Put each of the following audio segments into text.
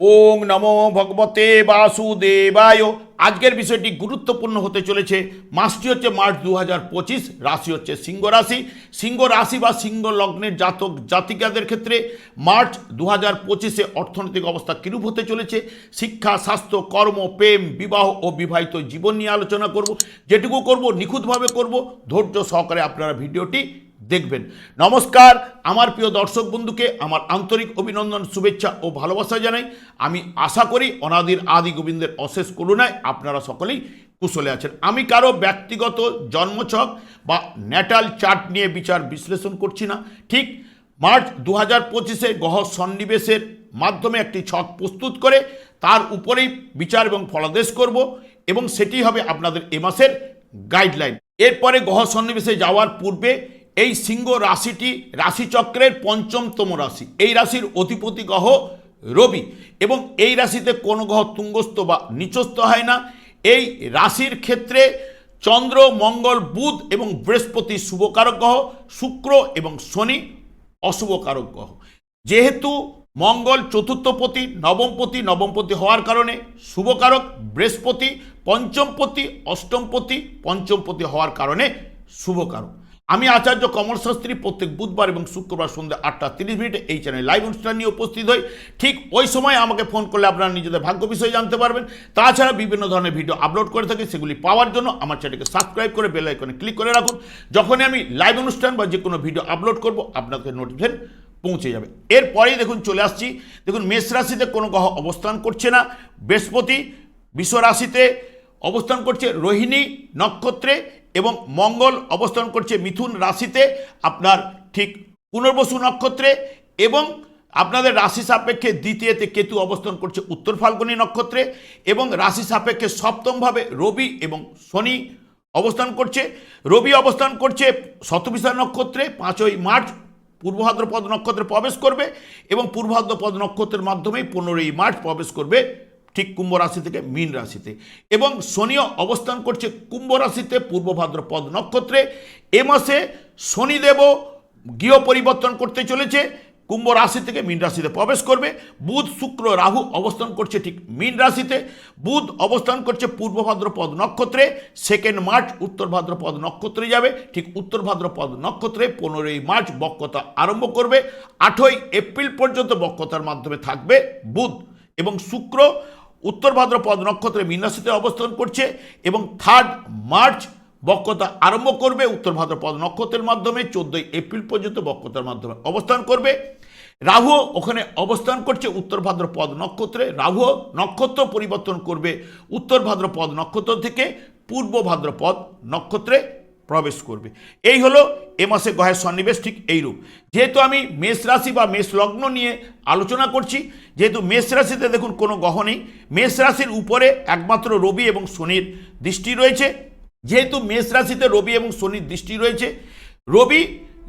ওং নমো ভগবতে বাসুদেবায়। আজকের বিষয়টি গুরুত্বপূর্ণ হতে চলেছে। মাসটি হচ্ছে মার্চ দু হাজার পঁচিশ, রাশি হচ্ছে সিংহ রাশি। সিংহ রাশি বা সিংহ লগ্নের জাতক জাতিকাদের ক্ষেত্রে মার্চ দু হাজার পঁচিশে অর্থনৈতিক অবস্থা কিরূপ হতে চলেছে? শিক্ষা, স্বাস্থ্য, কর্ম, প্রেম, বিবাহ ও বিবাহিত জীবন নিয়ে আলোচনা করব। যেটুকু করব, নিখুঁতভাবে করব। ধৈর্য সহকারে আপনারা ভিডিওটি দেখবেন। নমস্কার, আমার প্রিয় দর্শক বন্ধুকে আমার আন্তরিক অভিনন্দন, শুভেচ্ছা ও ভালোবাসা জানাই। আমি আশা করি অনাদির আদি গোবিন্দের অশেষ করুণায় আপনারা সকলেই কুশলে আছেন। আমি কারও ব্যক্তিগত জন্মছক বা ন্যাটাল চার্ট নিয়ে বিচার বিশ্লেষণ করছি না। ঠিক মার্চ দু হাজার পঁচিশে গহ সন্নিবেশের মাধ্যমে একটি ছক প্রস্তুত করে তার উপরেই বিচার এবং ফলাদেশ করব এবং সেটি হবে আপনাদের এ মাসের গাইডলাইন। এরপরে গ্রহ সন্নিবেশে যাওয়ার পূর্বে এই সিংহ রাশিটি রাশিচক্রের পঞ্চমতম রাশি। এই রাশির অধিপতি গ্রহ রবি এবং এই রাশিতে কোনো গ্রহ তুঙ্গস্থ বা নিচস্থ হয় না। এই রাশির ক্ষেত্রে চন্দ্র, মঙ্গল, বুধ এবং বৃহস্পতি শুভকারক গ্রহ, শুক্র এবং শনি অশুভকারক গ্রহ। যেহেতু মঙ্গল চতুর্থপতি, নবমপতি নবমপতি হওয়ার কারণে শুভকারক, বৃহস্পতি, পঞ্চমপতি, অষ্টমপতি, পঞ্চমপতি হওয়ার কারণে শুভকারক। আমি আচার্য কমল শাস্ত্রী প্রত্যেক বুধবার এবং শুক্রবার সন্ধ্যা আটটা তিরিশ মিনিটে এই চ্যানেল লাইভ অনুষ্ঠান নিয়ে উপস্থিত হই। ঠিক ওই সময় আমাকে ফোন করলে আপনারা নিজেদের ভাগ্য বিষয়ে জানতে পারবেন। তাছাড়া বিভিন্ন ধরনের ভিডিও আপলোড করে থাকি, সেগুলি পাওয়ার জন্য আমার চ্যানেলকে সাবস্ক্রাইব করে বেল আইকনে ক্লিক করে রাখুন। যখনই আমি লাইভ অনুষ্ঠান বা যে কোনো ভিডিও আপলোড করব, আপনাদের নোটিফিকেশন পৌঁছে যাবে। এরপরেই দেখুন চলে আসছি। দেখুন, মেষ রাশিতে কোনো গ্রহ অবস্থান করছে না। বৃহস্পতি বিশ্ব রাশিতে অবস্থান করছে। রোহিণী নক্ষত্রে এবং মঙ্গল অবস্থান করছে মিথুন রাশিতে আপনার ঠিক পুনর্বসু নক্ষত্রে এবং আপনাদের রাশি সাপেক্ষে দ্বিতীয়তে কেতু অবস্থান করছে উত্তর ফাল্গুনী নক্ষত্রে এবং রাশি সাপেক্ষে সপ্তমভাবে রবি এবং শনি অবস্থান করছে। রবি অবস্থান করছে শতবিশা নক্ষত্রে, পাঁচই মার্চ পূর্ব ভাদ্রপদ নক্ষত্রে প্রবেশ করবে এবং পূর্ব ভাদ্রপদ নক্ষত্রের মাধ্যমেই পনেরোই মার্চ প্রবেশ করবে ঠিক কুম্ভ রাশি থেকে মীন রাশিতে। এবং শনিও অবস্থান করছে কুম্ভ রাশিতে পূর্ব ভাদ্রপদ নক্ষত্রে। এ মাসে শনিদেবও গৃহ পরিবর্তন করতে চলেছে, কুম্ভ রাশি থেকে মীন রাশিতে প্রবেশ করবে। বুধ, শুক্র, রাহু অবস্থান করছে ঠিক মীন রাশিতে। বুধ অবস্থান করছে পূর্ব ভাদ্রপদ নক্ষত্রে সেকেন্ড মার্চ উত্তর ভাদ্রপদ নক্ষত্রে যাবে। ঠিক উত্তর ভাদ্রপদ নক্ষত্রে পনেরোই মার্চ বক্রতা আরম্ভ করবে। আঠই এপ্রিল পর্যন্ত বক্রতার মাধ্যমে থাকবে বুধ এবং শুক্র। উত্তর ভাদ্রপদ নক্ষত্রে রাশিতে অবস্থান করছে এবং থার্ড মার্চ বক্রতা আরম্ভ করবে। উত্তর ভাদ্রপদ নক্ষত্রের মাধ্যমে চোদ্দই এপ্রিল পর্যন্ত বক্রতার মাধ্যমে অবস্থান করবে। রাহু ওখানে অবস্থান করছে উত্তর ভাদ্রপদ নক্ষত্রে। রাহু নক্ষত্র পরিবর্তন করবে উত্তর ভাদ্রপদ নক্ষত্র থেকে পূর্ব ভাদ্রপদ নক্ষত্রে। প্রবেশ করবে। এই হলো এ মাসে গ্রহের সন্নিবেশ ঠিক এইরূপ যেহেতু আমি মেষ রাশি বা মেষ লগ্ন নিয়ে আলোচনা করছি, যেহেতু মেষ রাশিতে দেখুন কোনো গ্রহ নেই। মেষ রাশির উপরে একমাত্র রবি এবং শনির দৃষ্টি রয়েছে। যেহেতু মেষ রাশিতে রবি এবং শনির দৃষ্টি রয়েছে, রবি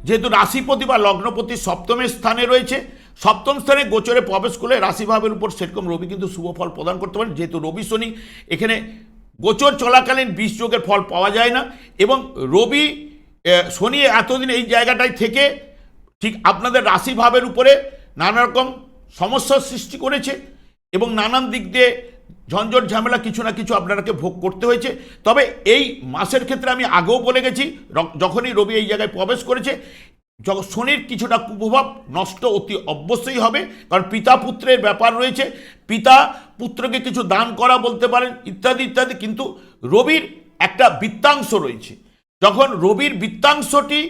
যেহেতু রাশিপতি বা লগ্নপতি সপ্তমের স্থানে রয়েছে, সপ্তম স্থানে গোচরে প্রবেশ করলে রাশিভাবের উপর সেরকম রবি কিন্তু শুভ ফল প্রদান করতে পারেন যেহেতু রবি শনি, এখানে গোচর চলাকালীন যোগের ফল পাওয়া যায় না এবং রবি শনি এতদিন এই জায়গাটায় থেকে ঠিক আপনাদের রাশিভাবের উপরে নানা রকম সমস্যার সৃষ্টি করেছে এবং নানান দিক দিয়ে ঝঞ্ঝট ঝামেলা কিছু না কিছু আপনারাকে ভোগ করতে হয়েছে। তবে এই মাসের ক্ষেত্রে আমি আগেও বলে গেছি যখনই রবি এই জায়গায় প্রবেশ করেছে যখন শনির কিছুটা কুপ্রভাব নষ্ট অতি অবশ্যই হবে। কারণ পিতা পুত্রের ব্যাপার রয়েছে। পিতা পুত্রকে কিছু দান করা বলতে পারেন, ইত্যাদি ইত্যাদি। কিন্তু রবির একটা বৃত্তাংশ রয়েছে। যখন রবির বৃত্তাংশটি,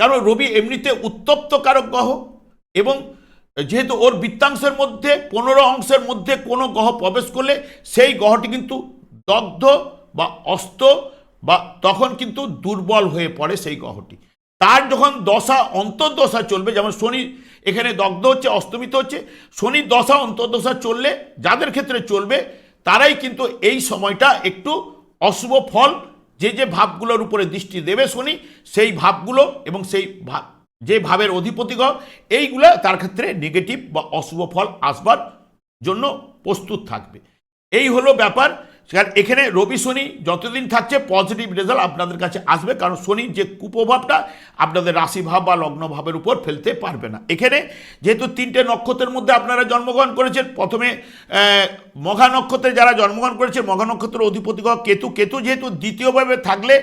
কারণ রবি এমনিতে উত্তপ্ত কারক গ্রহ, এবং যেহেতু ওর বৃত্তাংশের মধ্যে, পনেরো অংশের মধ্যে কোনো গ্রহ প্রবেশ করলে সেই গ্রহটি কিন্তু দগ্ধ বা অস্ত বা তখন কিন্তু দুর্বল হয়ে পড়ে সেই গ্রহটি। তার যখন দশা, অন্তর্দশা চলবে, যেমন শনি এখানে দগ্ধ হচ্ছে, অস্তমিত হচ্ছে। শনির দশা, অন্তর্দশা চললে, যাদের ক্ষেত্রে চলবে, তারাই কিন্তু এই সময়টা একটু অশুভ ফল, যে যে ভাবগুলোর উপরে দৃষ্টি দেবে শনি, সেই ভাবগুলো এবং সেই ভাব যে ভাবের অধিপতি গ্রহ এইগুলো তার ক্ষেত্রে নেগেটিভ বা অশুভ ফল আসবার জন্য প্রস্তুত থাকবে। এই হলো ব্যাপার। কারণ এখানে রবি শনি যতদিন থাকছে পজিটিভ রেজাল্ট আপনাদের কাছে আসবে, কারণ শনির যে কুপ্রভাবটা আপনাদের রাশিভাব বা লগ্নভাবের উপর ফেলতে পারবে না। এখানে যেহেতু তিনটে নক্ষত্রের মধ্যে আপনারা জন্মগ্রহণ করেছেন, প্রথমে মঘা নক্ষত্রে যারা জন্মগ্রহণ করেছে, মঘা নক্ষত্রের অধিপতি কেতু। কেতু যেহেতু দ্বিতীয়ভাবে থাকলে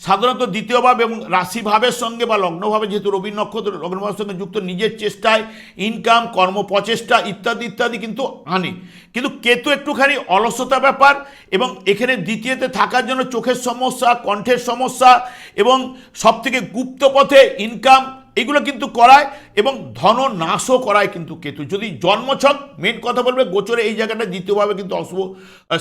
সাধারণত দ্বিতীয়ভাবে এবং রাশিভাবের সঙ্গে বা লগ্নভাবে যেহেতু রবি নক্ষত্র লগ্নভাবের সঙ্গে যুক্ত নিজের চেষ্টায় ইনকাম কর্ম প্রচেষ্টা ইত্যাদি ইত্যাদি কিন্তু আনে। কিন্তু কেতু একটুখানি অলসতা ব্যাপার এবং এখানে দ্বিতীয়তে থাকার জন্য চোখের সমস্যা, কণ্ঠের সমস্যা এবং সবথেকে গুপ্ত পথে ইনকাম এগুলো কিন্তু করায় এবং ধন নাশও করায় কিন্তু কেতু। যদি জন্মছক মেন কথা বলবে, গোচরে এই জায়গাটা দ্বিতীয়ভাবে কিন্তু অশুভ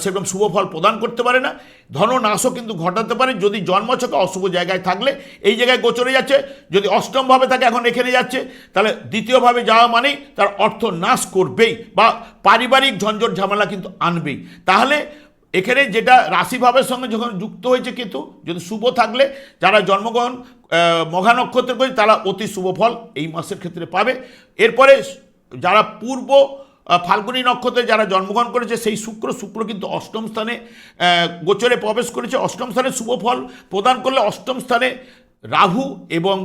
সেরকম শুভ ফল প্রদান করতে পারে না। ধন নাশও কিন্তু ঘটাতে পারে, যদি জন্মছকে অশুভ জায়গায় থাকলে। এই জায়গায় গোচরে যাচ্ছে, যদি অষ্টমভাবে থাকে, এখন এখানে যাচ্ছে, তাহলে দ্বিতীয়ভাবে যাওয়া মানেই তার অর্থ নাশ করবেই বা পারিবারিক ঝঞ্ঝট ঝামেলা কিন্তু আনবেই। তাহলে এখানে যেটা রাশিভাবের সঙ্গে যখন যুক্ত হয়েছে কেতু, যদি শুভ থাকলে, যারা জন্মগ্রহণ মঘা নক্ষত্রের করে তারা অতি শুভ ফল এই মাসের ক্ষেত্রে পাবে। এরপরে যারা পূর্ব ফাল্গুনী নক্ষত্রে যারা জন্মগ্রহণ করেছে, সেই শুক্র শুক্র কিন্তু অষ্টম স্থানে গোচরে প্রবেশ করেছে। অষ্টম স্থানে শুভ ফল প্রদান করলে অষ্টম স্থানে রাহু এবং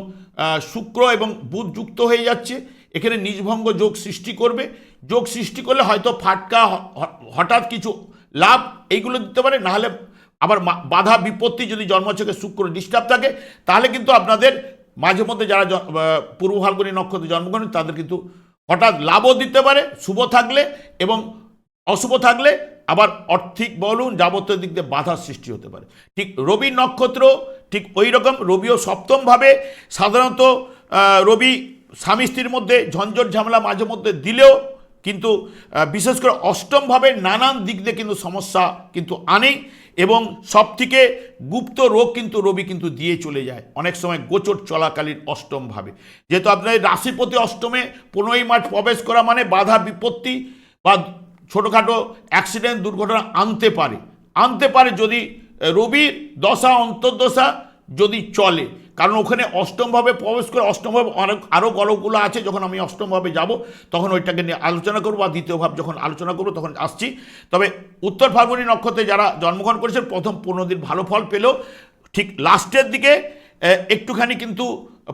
শুক্র এবং বুধ যুক্ত হয়ে যাচ্ছে। এখানে নিজভঙ্গ যোগ সৃষ্টি করবে। যোগ সৃষ্টি করলে হয়তো ফাটকা হঠাৎ কিছু লাভ এইগুলো দিতে পারে, নাহলে আবার বাধা বিপত্তি যদি জন্মছকে শুক্র ডিস্টার্ব থাকে, তাহলে কিন্তু আপনাদের মাঝে মধ্যে যারা পূর্ব ফাল্গুনী নক্ষত্রে জন্মগ্রহণ তাদের কিন্তু হঠাৎ লাভও দিতে পারে, শুভ থাকলে এবং অশুভ থাকলে আবার অর্থিক বলুন, যাবতীয় দিক দিয়ে বাধার সৃষ্টি হতে পারে। ঠিক রবি নক্ষত্র, ঠিক ওই রকম রবিও সপ্তমভাবে সাধারণত রবি স্বামী স্ত্রীর মধ্যে ঝঞ্ঝট ঝামেলা মাঝে মধ্যে দিলেও কিন্তু বিশেষ করে অষ্টমভাবে নানান দিক দিয়ে কিন্তু সমস্যা কিন্তু আনে এবং সবথেকে গুপ্ত রোগ কিন্তু রবি কিন্তু দিয়ে চলে যায়। অনেক সময় গোচর চলাকালীন অষ্টমভাবে। যেহেতু আপনার রাশিপতি অষ্টমে পনেরোই মার্চ প্রবেশ করা মানে বাধা বিপত্তি বা ছোটোখাটো অ্যাক্সিডেন্ট, দুর্ঘটনা আনতে পারে। আনতে পারে যদি রবির দশা, অন্তর্দশা যদি চলে। কারণ ওখানে অষ্টমভাবে প্রবেশ করে অষ্টমভাবে অনেক আরও গলগুলো আছে, যখন আমি অষ্টমভাবে যাব, তখন ওইটাকে নিয়ে আলোচনা করব বা দ্বিতীয় ভাব যখন আলোচনা করব তখন আসছি। তবে উত্তর ফাল্গুনী নক্ষত্রে যারা জন্মগ্রহণ করেছেন, প্রথম পনেরো দিন ভালো ফল পেলেও ঠিক লাস্টের দিকে একটুখানি কিন্তু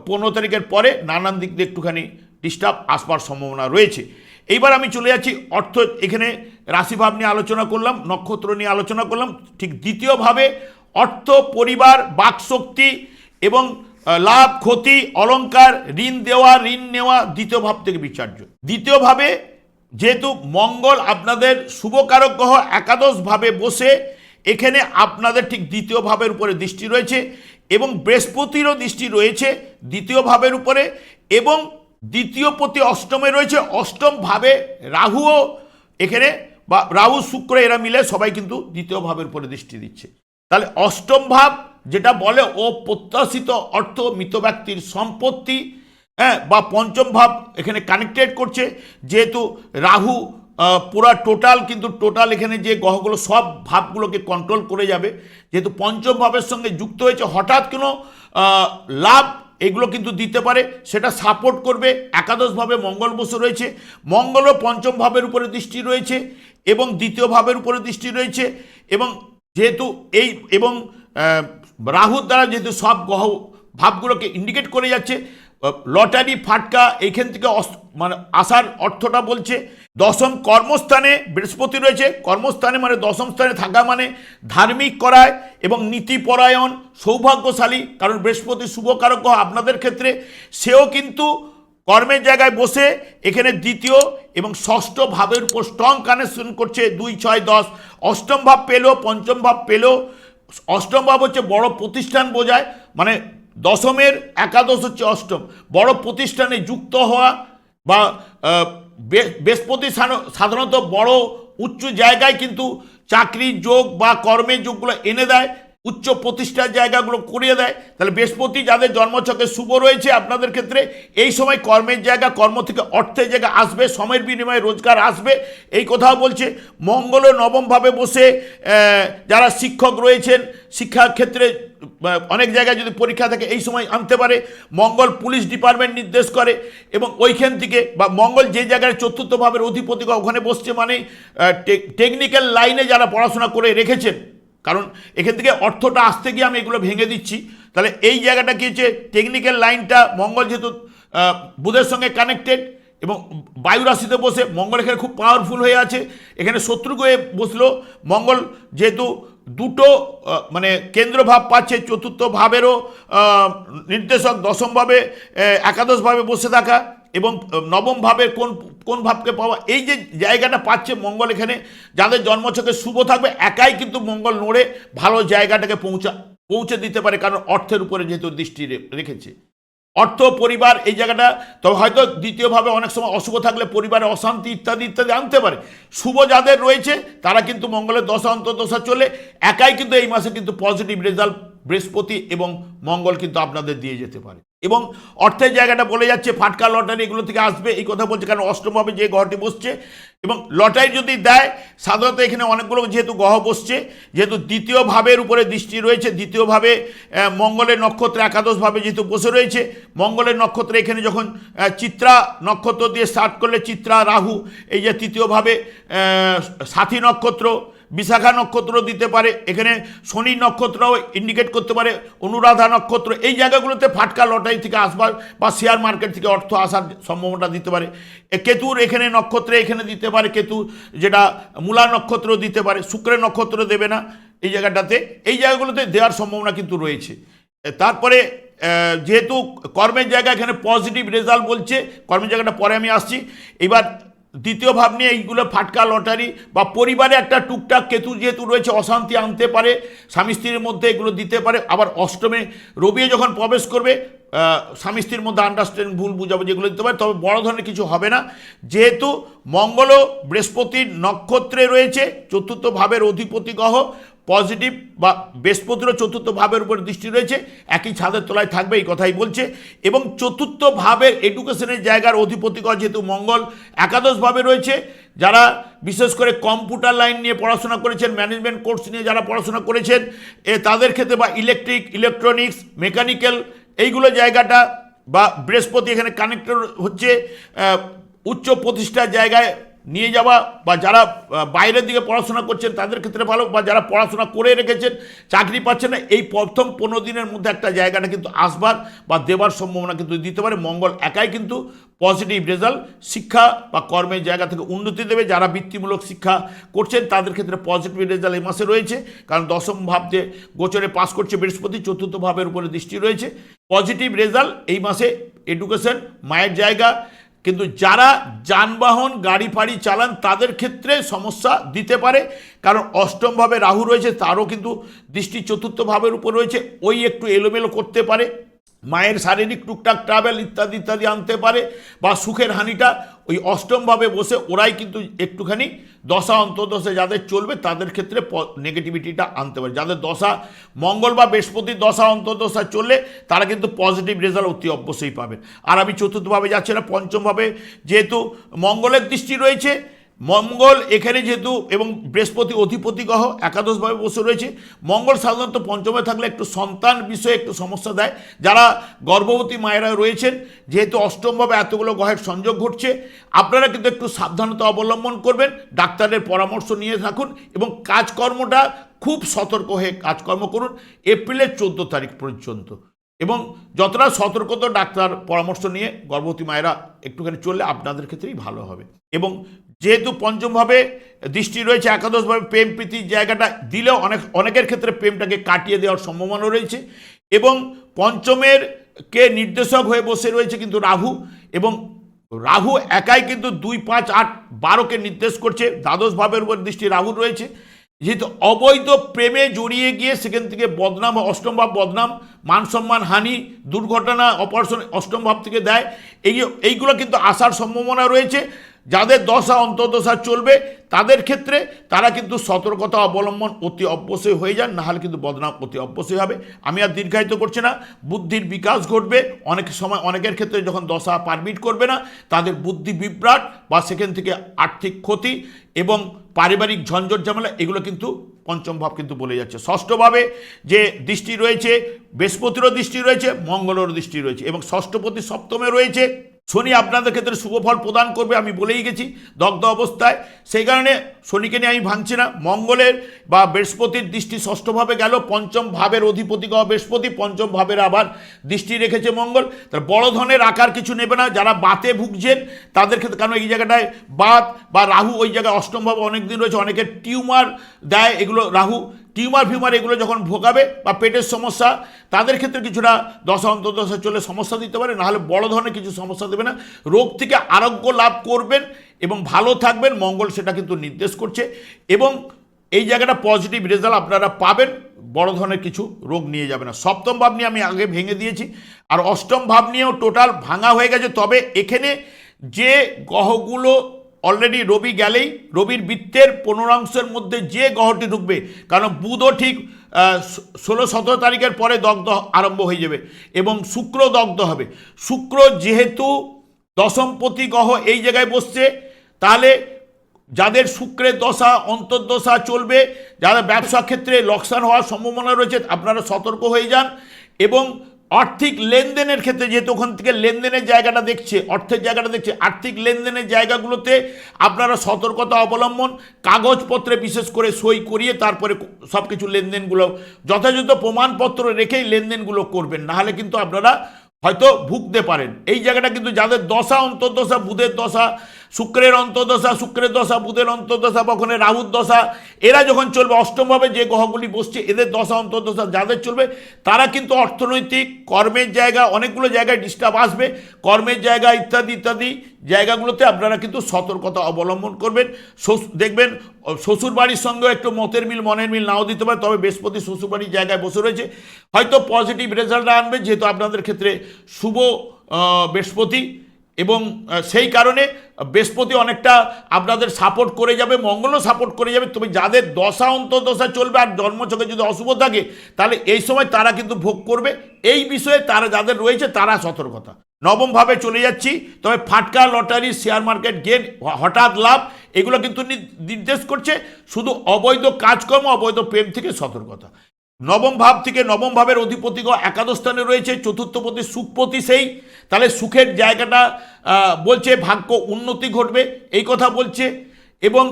পনেরো তারিখের পরে নানান দিক দিয়ে একটুখানি ডিস্টার্ব আসবার সম্ভাবনা রয়েছে। এইবার আমি চলে যাচ্ছি অর্থ, এখানে রাশিভাব নিয়ে আলোচনা করলাম, নক্ষত্র নিয়ে আলোচনা করলাম। ঠিক দ্বিতীয়ভাবে অর্থ, পরিবার, বাকশক্তি এবং লাভ, ক্ষতি, অলংকার, ঋণ দেওয়া, ঋণ নেওয়া দ্বিতীয় ভাব থেকে বিচার্য। দ্বিতীয়ভাবে যেহেতু মঙ্গল আপনাদের শুভকারক গ্রহ একাদশভাবে বসে, এখানে আপনাদের ঠিক দ্বিতীয় ভাবের উপরে দৃষ্টি রয়েছে এবং বৃহস্পতিরও দৃষ্টি রয়েছে দ্বিতীয় ভাবের উপরে এবং দ্বিতীয় প্রতি অষ্টমে রয়েছে। অষ্টম ভাবে রাহুও এখানে বা রাহু, শুক্র এরা মিলে সবাই কিন্তু দ্বিতীয় ভাবের উপরে দৃষ্টি দিচ্ছে। তাহলে অষ্টম ভাব যেটা বলে ও প্রত্যাশিত অর্থ মৃত ব্যক্তির সম্পত্তি হ্যাঁ বা পঞ্চম ভাব এখানে কানেক্টেড করছে। যেহেতু রাহু পুরা টোটাল কিন্তু টোটাল এখানে যে গ্রহগুলো সব ভাবগুলোকে কন্ট্রোল করে যাবে। যেহেতু পঞ্চম ভাবের সঙ্গে যুক্ত হয়েছে, হঠাৎ কোনো লাভ এগুলো কিন্তু দিতে পারে, সেটা সাপোর্ট করবে। একাদশভাবে মঙ্গল বসে রয়েছে। মঙ্গলও পঞ্চম ভাবের উপরে দৃষ্টি রয়েছে এবং দ্বিতীয় ভাবের উপরে দৃষ্টি রয়েছে এবং যেহেতু এই, এবং রাহুর দ্বারা যেহেতু সব গ্রহ ভাবগুলোকে ইন্ডিকেট করে যাচ্ছে লটারি, ফাটকা এইখান থেকে মানে আসার অর্থটা বলছে দশম কর্মস্থানে বৃহস্পতি রয়েছে, কর্মস্থানে মানে দশম স্থানে থাকা মানে ধার্মিক করায় এবং নীতিপরায়ণ সৌভাগ্যশালী, কারণ বৃহস্পতি শুভকারক আপনাদের ক্ষেত্রে, সেও কিন্তু কর্মের জায়গায় বসে এখানে দ্বিতীয় এবং ষষ্ঠ ভাবের উপর স্ট্রং কানেকশন করছে, দুই, ছয়, দশ, অষ্টম ভাব পেলেও পঞ্চম ভাব পেলেও অষ্টম ভাব হচ্ছে বড় প্রতিষ্ঠান বোঝায় মানে দশমের একাদশ হচ্ছে অষ্টম। বড় প্রতিষ্ঠানে যুক্ত হওয়া বা বৃহস্পতি সাধারণত বড় উচ্চ জায়গায় কিন্তু চাকরির যোগ বা কর্মের যোগগুলো এনে দেয়। উচ্চ প্রতিষ্ঠার জায়গাগুলো করিয়ে দেয়। তাহলে বৃহস্পতি যাদের জন্মছকে শুভ রয়েছে আপনাদের ক্ষেত্রে, এই সময় কর্মের জায়গা, কর্ম থেকে অর্থের জায়গা আসবে, সময়ের বিনিময়ে রোজগার আসবে। এই কথাও বলছে মঙ্গলও নবমভাবে বসে যারা শিক্ষক রয়েছেন, শিক্ষার ক্ষেত্রে অনেক জায়গায় যদি পরীক্ষা থাকে, এই সময় আনতে পারে। মঙ্গল পুলিশ ডিপার্টমেন্ট নির্দেশ করে এবং ওইখান থেকে, বা, মঙ্গল যে জায়গায় চতুর্থ ভাবের অধিপতি ওখানে বসছে মানে টেকনিক্যাল লাইনে যারা পড়াশোনা করে রেখেছেন কারণ এখান থেকে অর্থটা আসতে গিয়ে আমি এগুলো ভেঙে দিচ্ছি। তাহলে এই জায়গাটা কি হচ্ছে? টেকনিক্যাল লাইনটা মঙ্গল যেহেতু বুধের সঙ্গে কানেক্টেড এবং বায়ু রাশিতে বসে মঙ্গল এখানে খুব পাওয়ারফুল হয়ে আছে। এখানে শত্রু হয়ে বসল। মঙ্গল যেহেতু দুটো মানে কেন্দ্রভাব পাচ্ছে, চতুর্থ ভাবেরও নির্দেশক দশমভাবে একাদশভাবে বসে থাকা। এবং নবম ভাবের কোন কোন ভাবকে পাওয়া, এই যে জায়গাটা পাচ্ছে মঙ্গল এখানে, যাদের জন্ম জন্মছকে শুভ থাকবে, একাই কিন্তু মঙ্গল নড়ে ভালো জায়গাটাকে পৌঁছা, পৌঁছে দিতে পারে, কারণ অর্থের উপরে যেহেতু দৃষ্টি রেখেছে। অর্থ, পরিবার, এই জায়গাটা, তবে হয়তো দ্বিতীয়ভাবে অনেক সময় অশুভ থাকলে পরিবারে অশান্তি ইত্যাদি ইত্যাদি আনতে পারে। শুভ যাদের রয়েছে, তারা কিন্তু মঙ্গলের দশা, অন্তর্দশা চলে, একাই কিন্তু এই মাসে কিন্তু পজিটিভ রেজাল্ট বৃহস্পতি এবং মঙ্গল কিন্তু আপনাদের দিয়ে যেতে পারে। এবং অর্থের জায়গাটা বলে যাচ্ছে, ফাটকা, লটারি এগুলো থেকে আসবে। এই কথা বলছে কারণ অষ্টমভাবে যে গ্রহটি বসছে এবং লটারি যদি দেয়, সাধারণত এখানে অনেকগুলো যেহেতু গ্রহ বসছে, যেহেতু দ্বিতীয় ভাবের উপরে দৃষ্টি রয়েছে দ্বিতীয়ভাবে মঙ্গলের নক্ষত্রে একাদশভাবে যেহেতু বসে রয়েছে, মঙ্গলের নক্ষত্রে এখানে যখন চিত্রা নক্ষত্র দিয়ে স্টার্ট করলে, চিত্রা, রাহু, এই যে তৃতীয়ভাবে সাথী নক্ষত্র বিশাখা নক্ষত্র দিতে পারে, এখানে শনি নক্ষত্রও ইন্ডিকেট করতে পারে, অনুরাধা নক্ষত্র, এই জায়গাগুলোতে ফাটকা লটারি থেকে আসবার বা শেয়ার মার্কেট থেকে অর্থ আসার সম্ভাবনা দিতে পারে। কেতুর এখানে নক্ষত্রে এখানে দিতে পারে কেতু, যেটা মূলা নক্ষত্র দিতে পারে শুক্রের নক্ষত্র দেবে না এই জায়গাটাতে, এই জায়গাগুলোতে দেওয়ার সম্ভাবনা কিন্তু রয়েছে। তারপরে যেহেতু কর্মের জায়গা এখানে পজিটিভ রেজাল্ট বলছে, কর্মের জায়গাটা পরে আমি আসছি। এবার দ্বিতীয় ভাব নিয়ে এইগুলো ফাটকা লটারি বা পরিবারে একটা টুকটাক কেতু যেহেতু রয়েছে, অশান্তি আনতে পারে, স্বামী স্ত্রীর মধ্যে এগুলো দিতে পারে। আবার অষ্টমে রবি যখন প্রবেশ করবে স্বামী স্ত্রীর মধ্যে আন্ডারস্ট্যান্ড ভুল বুঝাবো যেগুলো দিতে পারে, তবে বড় ধরনের কিছু হবে না। যেহেতু মঙ্গল বৃহস্পতির নক্ষত্রে রয়েছে, চতুর্থ ভাবের অধিপতি গ্রহ পজিটিভ বা বৃহস্পতিরও চতুর্থ ভাবের উপর দৃষ্টি রয়েছে, একই ছাদের তলায় থাকবে, এই কথাই বলছে। এবং চতুর্থ ভাবের এডুকেশনের জায়গার অধিপতিগণ যেহেতু মঙ্গল, একাদশ ভাবে রয়েছে, যারা বিশেষ করে কম্পিউটার লাইন নিয়ে পড়াশোনা করেছেন, ম্যানেজমেন্ট কোর্স নিয়ে যারা পড়াশোনা করেছেন, এ তাদের ক্ষেত্রে বা ইলেকট্রিক, ইলেকট্রনিক্স, মেকানিক্যাল, এইগুলো জায়গাটা বা বৃহস্পতি এখানে কানেক্টর হচ্ছে উচ্চ প্রতিষ্ঠার জায়গায় নিয়ে যাওয়া বা যারা বাইরের দিকে পড়াশোনা করছেন তাদের ক্ষেত্রে ভালো, বা যারা পড়াশোনা করে রেখেছেন, চাকরি পাচ্ছেন না, এই প্রথম পনেরো দিনের মধ্যে একটা জায়গাটা কিন্তু আসবার বা দেবার সম্ভাবনা কিন্তু দিতে পারে। মঙ্গল একাই কিন্তু পজিটিভ রেজাল্ট শিক্ষা বা কর্মের জায়গা থেকে উন্নতি দেবে। যারা বৃত্তিমূলক শিক্ষা করছেন, তাদের ক্ষেত্রে পজিটিভ রেজাল্ট এই মাসে রয়েছে। কারণ দশম ভাব যে গোচরে পাস করছে বৃহস্পতি, চতুর্থ ভাবের উপরে দৃষ্টি রয়েছে। পজিটিভ রেজাল্ট এই মাসে এডুকেশন মায়ের জায়গা কিন্তু যারা যানবাহন গাড়ি ফাড়ি চালান, তাদের ক্ষেত্রে সমস্যা দিতে পারে। কারণ অষ্টমভাবে রাহু রয়েছে, তারও কিন্তু দৃষ্টি চতুর্থ ভাবের উপর রয়েছে। ওই একটু এলোমেলো করতে পারে। মায়ের শারীরিক টুকটাক ট্রাভেল ইত্যাদি ইত্যাদি আনতে পারে বা সুখের হানিটা ওই অষ্টমভাবে বসে ওরাই কিন্তু একটুখানি দশা অন্তর্দশে যাদের চলবে তাদের ক্ষেত্রে নেগেটিভিটিটা আনতে পারে। যাদের দশা, মঙ্গল বা বৃহস্পতির দশা অন্তর্দশা চললে তারা কিন্তু পজিটিভ রেজাল্ট অতি অবশ্যই পাবেন আর আমি চতুর্থভাবে যাচ্ছি না, পঞ্চমভাবে যেহেতু মঙ্গলের দৃষ্টি রয়েছে মঙ্গল এখানে যেহেতু এবং বৃহস্পতি অধিপতি গ্রহ একাদশভাবে বসে রয়েছে, মঙ্গল সাধারণত পঞ্চমে থাকলে একটু সন্তান বিষয়ে একটু সমস্যা দেয়। যারা গর্ভবতী মায়েরা রয়েছেন, যেহেতু অষ্টমভাবে এতগুলো গ্রহের সংযোগ ঘটছে, আপনারা কিন্তু একটু সাবধানতা অবলম্বন করবেন, ডাক্তারের পরামর্শ নিয়ে থাকুন এবং কাজকর্মটা খুব সতর্ক হয়ে কাজকর্ম করুন, এপ্রিলের চোদ্দ তারিখ পর্যন্ত। এবং যতটা সতর্কতা ডাক্তার পরামর্শ নিয়ে গর্ভবতী মায়েরা একটুখানি চললে আপনাদের ক্ষেত্রেই ভালো হবে। এবং যেহেতু পঞ্চমভাবে দৃষ্টি রয়েছে একাদশভাবে প্রেম প্রীতির জায়গাটা, দিলেও অনেক, অনেকের ক্ষেত্রে প্রেমটাকে কাটিয়ে দেওয়ার সম্ভাবনা রয়েছে। এবং পঞ্চমের কে নির্দেশক হয়ে বসে রয়েছে কিন্তু রাহু, এবং রাহু একাই কিন্তু দুই, পাঁচ, আট, বারোকে নির্দেশ করছে। দ্বাদশ ভাবের উপর দৃষ্টি রাহু রয়েছে। যেহেতু অবৈধ প্রেমে জড়িয়ে গিয়ে সেখান থেকে বদনাম, অষ্টম ভাব বদনাম মানসম্মান হানি, দুর্ঘটনা, অপারেশন অষ্টম ভাব থেকে দেয়, এই এইগুলো কিন্তু আসার সম্ভাবনা রয়েছে। যাদের দশা অন্তর্দশা চলবে, তাদের ক্ষেত্রে তারা কিন্তু সতর্কতা অবলম্বন অতি অবশ্যই হয়ে যান, নাহলে কিন্তু বদনাম অতি অবশ্যই হবে। আমি আর দীর্ঘায়িত করছি না, বুদ্ধির বিকাশ ঘটবে। অনেক সময় অনেকের ক্ষেত্রে যখন দশা পারমিট করবে না, তাদের বুদ্ধি বিভ্রাট বা সেখান থেকে আর্থিক ক্ষতি এবং পারিবারিক ঝঞ্ঝট ঝামেলা, এগুলো কিন্তু পঞ্চম ভাব কিন্তু বলে যাচ্ছে। ষষ্ঠভাবে যে দৃষ্টি রয়েছে, বৃহস্পতিরও দৃষ্টি রয়েছে, মঙ্গলেরও দৃষ্টি রয়েছে এবং ষষ্ঠপতি সপ্তমে রয়েছে। শনি আপনাদের ক্ষেত্রে শুভফল প্রদান করবে, আমি বলেই গেছি, দগ্ধ অবস্থায়। সেই কারণে শনিকে নিয়ে আমি ভাঙছি না। মঙ্গলের বা বৃহস্পতির দৃষ্টি ষষ্ঠভাবে গেল, পঞ্চম ভাবের অধিপতি গ্রহ বৃহস্পতি, পঞ্চম ভাবের আবার দৃষ্টি রেখেছে মঙ্গল। তার বড় ধরনের আকার কিছু নেবে না, যারা বাতে ভুগছেন, তাদের ক্ষেত্রে, কারণ এই জায়গাটায় বাত বা রাহু, ওই জায়গায় অষ্টমভাবে অনেক দিন রয়েছে অনেকের টিউমার দেয়, এগুলো রাহু টিউমার, ফিউমার এগুলো যখন ভোগাবে বা পেটের সমস্যা, তাদের ক্ষেত্রে কিছুটা দশা, অন্তর্দশা চলে সমস্যা দিতে পারে, নাহলে বড় ধরনের কিছু সমস্যা দেবে না। রোগ থেকে আরোগ্য লাভ করবেন এবং ভালো থাকবেন, মঙ্গল সেটা কিন্তু নির্দেশ করছে এবং এই জায়গাটা পজিটিভ রেজাল্ট আপনারা পাবেন, বড় ধরনের কিছু রোগ নিয়ে যাবে না। সপ্তম ভাব নিয়ে আমি আগে ভেঙে দিয়েছি, আর অষ্টম ভাব নিয়েও টোটাল ভাঙা হয়ে গেছে, তবে এখানে যে গ্রহগুলো অলরেডি রবি গেলেই রবির বৃত্তের পনেরোংশের মধ্যে যে গ্রহটি ঢুকবে, কারণ বুধও ঠিক ষোলো সতেরো তারিখের পরে দগ্ধ আরম্ভ হয়ে যাবে এবং শুক্র দগ্ধ হবে। শুক্র যেহেতু দশমপতি গ্রহ এই জায়গায় বসছে, তাহলে যাদের শুক্রের দশা, অন্তর্দশা চলবে, যারা ব্যবসা ক্ষেত্রে লোকসান হওয়ার সম্ভাবনা রয়েছে, আপনারা সতর্ক হয়ে যান এবং আর্থিক লেনদেনের ক্ষেত্রে যেহেতু ওখান থেকে লেনদেনের জায়গাটা দেখছে, অর্থের জায়গাটা দেখছে, আর্থিক লেনদেনের জায়গাগুলোতে আপনারা সতর্কতা অবলম্বন, কাগজপত্রে বিশেষ করে সই করিয়ে তারপরে সব কিছু লেনদেনগুলো, যথাযথ প্রমাণপত্র রেখেই লেনদেনগুলো করবেন। নাহলে কিন্তু আপনারা হয়তো ভুগতে পারেন। এই জায়গাটা কিন্তু যাদের দশা, অন্তর্দশা, বুধের দশা শুক্রের অন্তর্দশা, শুক্রের দশা, বুধের অন্তর্দশা বা ওখানে রাহুর দশা, এরা যখন চলবে, অষ্টমভাবে যে গ্রহগুলি বসছে, এদের দশা, অন্তর্দশা যাদের চলবে, তারা কিন্তু অর্থনৈতিক, কর্মের জায়গা, অনেকগুলো জায়গায় ডিস্টার্ব আসবে। কর্মের জায়গা, ইত্যাদি ইত্যাদি জায়গাগুলোতে আপনারা কিন্তু সতর্কতা অবলম্বন করবেন। দেখবেন শ্বশুর বাড়ির সঙ্গেও একটু মতের মিল, মনের মিল নাও দিতে পারে, তবে বৃহস্পতি শ্বশুর বাড়ির জায়গায় বসে রয়েছে। হয়তো পজিটিভ রেজাল্ট আনবে, যেহেতু আপনাদের ক্ষেত্রে শুভ বৃহস্পতি। এবং সেই কারণে বৃহস্পতি অনেকটা আপনাদের সাপোর্ট করে যাবে, মঙ্গলও সাপোর্ট করে যাবে। তবে যাদের দশা, অন্তর্দশা চলবে আর জন্মচকে যদি অশুভ থাকে, তাহলে এই সময় তারা কিন্তু ভোগ করবে। এই বিষয়ে তারা যাদের রয়েছে, তারা সতর্কতা। নবমভাবে চলে যাচ্ছি, তবে ফাটকা, লটারি শেয়ার মার্কেট গেন হঠাৎ লাভ, এগুলো কিন্তু নির্দেশ করছে। শুধু অবৈধ কাজকর্ম, অবৈধ প্রেম থেকে সতর্কতা। নবম ভাব থেকে নবম ভাবের অধিপতিগ একাদশ স্থানে রয়েছে, চতুর্থপতি সুখপতি সেই। তাহলে সুখের জায়গাটা বলছে ভাগ্য উন্নতি ঘটবে, এই কথা বলছে। এবং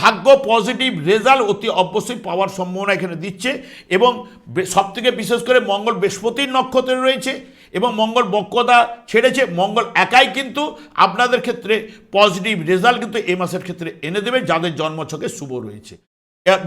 ভাগ্য পজিটিভ রেজাল্ট অতি অবশ্যই পাওয়ার সম্ভাবনা এখানে দিচ্ছে। এবং সব থেকে বিশেষ করে মঙ্গল বৃহস্পতির নক্ষত্রে রয়েছে। এবং মঙ্গল বক্রতা ছেড়েছে, মঙ্গল একাই কিন্তু আপনাদের ক্ষেত্রে পজিটিভ রেজাল্ট কিন্তু এই মাসের ক্ষেত্রে এনে দেবে, যাদের জন্মছকে শুভ রয়েছে।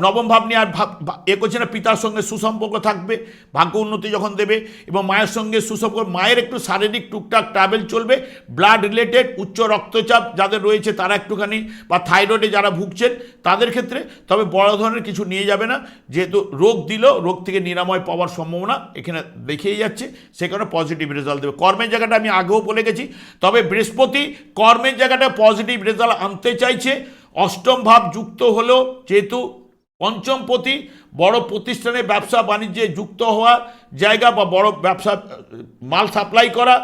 নবম ভাব নিয়ে আর ভাব এ করছে না, পিতার সঙ্গে সুসম্পর্ক থাকবে, ভাগ্য উন্নতি যখন দেবে এবং মায়ের সঙ্গে সুসম্পর্ক, মায়ের একটু শারীরিক টুকটাক ট্রাভেল চলবে ব্লাড রিলেটেড উচ্চ রক্তচাপ যাদের রয়েছে তারা একটুখানি বা থাইরয়েডে যারা ভুগছেন তাদের ক্ষেত্রে, তবে বড় ধরনের কিছু নিয়ে যাবে না, যেহেতু রোগ দিল, রোগ থেকে নিরাময় পাওয়ার সম্ভাবনা এখানে দেখিয়ে যাচ্ছে, সে কারণে পজিটিভ রেজাল্ট দেবে। কর্মের জায়গাটা আমি আগেও বলে গেছি, তবে বৃহস্পতি কর্মের জায়গাটা পজিটিভ রেজাল্ট আনতে চাইছে, অষ্টম ভাব যুক্ত হলো, যেহেতু পঞ্চমপতি বড় প্রতিষ্ঠানে ব্যবসা বাণিজ্যে যুক্ত হওয়া জায়গা বা বড় ব্যবসা মাল সাপ্লাই করা,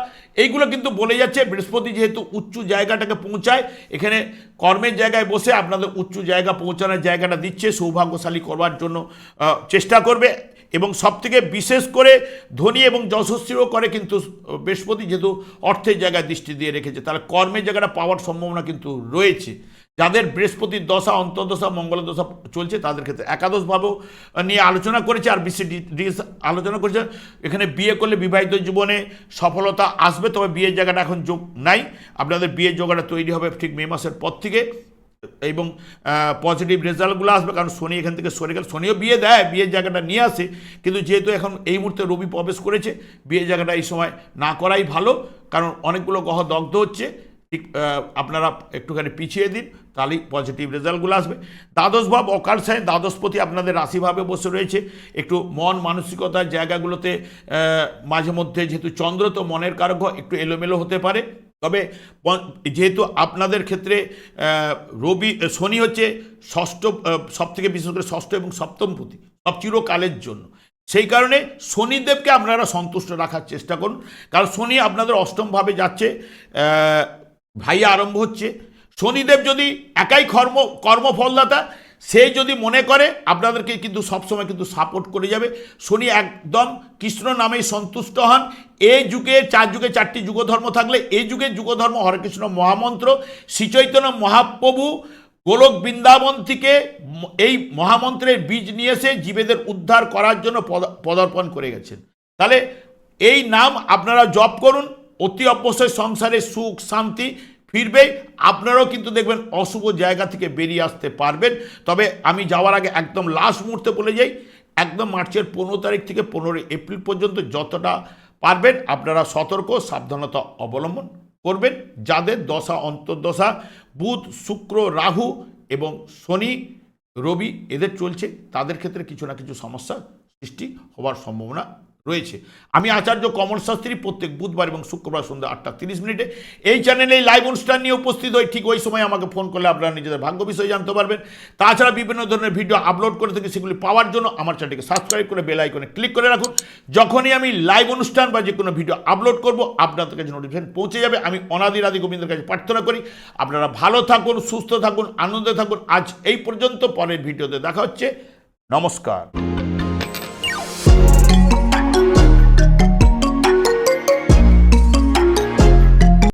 এইগুলো কিন্তু বলে যাচ্ছে বৃহস্পতি যেহেতু উচ্চ জায়গাটাকে পৌঁছায়, এখানে কর্মের জায়গায় বসে আপনাদের উচ্চ জায়গা পৌঁছানোর জায়গাটা দিচ্ছে, সৌভাগ্যশালী করবার জন্য চেষ্টা করবে এবং সবথেকে বিশেষ করে ধনী এবং যশস্বীও করে কিন্তু বৃহস্পতি যেহেতু অর্থের জায়গায় দৃষ্টি দিয়ে রেখেছে, তাহলে কর্মের জায়গাটা পাওয়ার সম্ভাবনা কিন্তু রয়েছে। যাদের বৃহস্পতির দশা, অন্তর্দশা মঙ্গল দশা চলছে তাদের ক্ষেত্রে একাদশভাবেও নিয়ে আলোচনা করেছে আর বেশি ডিটেলস আলোচনা করেছে। এখানে বিয়ে করলে বিবাহিত জীবনে সফলতা আসবে, তবে বিয়ের জায়গাটা এখন যোগ নাই। আপনাদের বিয়ের জায়গাটা তৈরি হবে ঠিক মে মাসের পর থেকে এবং পজিটিভ রেজাল্টগুলো আসবে, কারণ শনি এখান থেকে সরে গেল। শনিও বিয়ে দেয়, বিয়ের জায়গাটা নিয়ে আসে, কিন্তু যেহেতু এখন এই মুহূর্তে রবি প্রবেশ করেছে, বিয়ের জায়গাটা এই সময় না করাই ভালো, কারণ অনেকগুলো গ্রহ দগ্ধ হচ্ছে। ঠিক আপনারা একটুখানি পিছিয়ে দিন, তাহলেই পজিটিভ রেজাল্টগুলো আসবে। দ্বাদশ ভাব অকাল সাইন দ্বাদশপতি আপনাদের রাশিভাবে বসে রয়েছে। একটু মন মানসিকতার জায়গাগুলোতে মাঝে মধ্যে যেহেতু চন্দ্র, তো মনের কারক একটু এলোমেলো হতে পারে। তবে যেহেতু আপনাদের ক্ষেত্রে রবি, শনি হচ্ছে ষষ্ঠ সব থেকে বিশেষ করে ষষ্ঠ এবং সপ্তম পুঁতি, সব চিরকালের জন্য। সেই কারণে শনিদেবকে আপনারা সন্তুষ্ট রাখার চেষ্টা করুন। কারণ শনি আপনাদের অষ্টমভাবে যাচ্ছে ভাইয়া আরম্ভ হচ্ছে। শনিদেব যদি একাই কর্ম, কর্মফলদাতা, সে যদি মনে করে, আপনাদেরকে কিন্তু সবসময় কিন্তু সাপোর্ট করে যাবে। শনি একদম কৃষ্ণ নামেই সন্তুষ্ট হন। এই যুগে, চার যুগে, চারটি যুগধর্ম থাকলে এই যুগে যুগধর্ম হরেকৃষ্ণ মহামন্ত্র শ্রীচৈতন্য মহাপ্রভু গোলক বৃন্দাবন থেকে এই মহামন্ত্রের বীজ নিয়ে এসে জীবেদের উদ্ধার করার জন্য পদ- পদার্পণ করে গেছেন। তাহলে এই নাম আপনারা জপ করুন অতি অবশ্যই সংসারে সুখ, শান্তি ফিরবে। আপনারাও কিন্তু দেখবেন অশুভ জায়গা থেকে বেরিয়ে আসতে পারবেন। তবে আমি যাওয়ার আগে একদম লাস্ট মুহূর্তে বলে যাই, একদম মার্চের পনেরো তারিখ থেকে পনেরোই এপ্রিল পর্যন্ত যতটা পারবেন আপনারা সতর্ক, সাবধানতা অবলম্বন করবেন। যাদের দশা, অন্তর্দশা, বুধ, শুক্র, রাহু এবং শনি, রবি এদের চলছে, তাদের ক্ষেত্রে কিছু না কিছু সমস্যা সৃষ্টি হওয়ার সম্ভাবনা রয়েছে। আমি আচার্য কমল শাস্ত্রী প্রত্যেক বুধবার এবং শুক্রবার সন্ধ্যা আটটা তিরিশ মিনিটে এই চ্যানেলে লাইভ অনুষ্ঠান নিয়ে উপস্থিত হই। ঠিক ওই সময় আমাকে ফোন করলে আপনারা নিজেদের ভাগ্য বিষয়ে জানতে পারবেন। তাছাড়া বিভিন্ন ধরনের ভিডিও আপলোড করে থাকি, সেগুলি পাওয়ার জন্য আমার চ্যানেলটিকে সাবস্ক্রাইব করে বেল আইকনে ক্লিক করে রাখুন। যখনই আমি লাইভ অনুষ্ঠান বা যে কোনো ভিডিও আপলোড করব, আপনাদের কাছে নোটিফিকেশন পৌঁছে যাবে। আমি অনাদির আদি গোবিন্দের কাছে প্রার্থনা করি। আপনারা ভালো থাকুন, সুস্থ থাকুন, আনন্দে থাকুন। আজ এই পর্যন্ত পরের ভিডিওতে দেখা হচ্ছে। নমস্কার।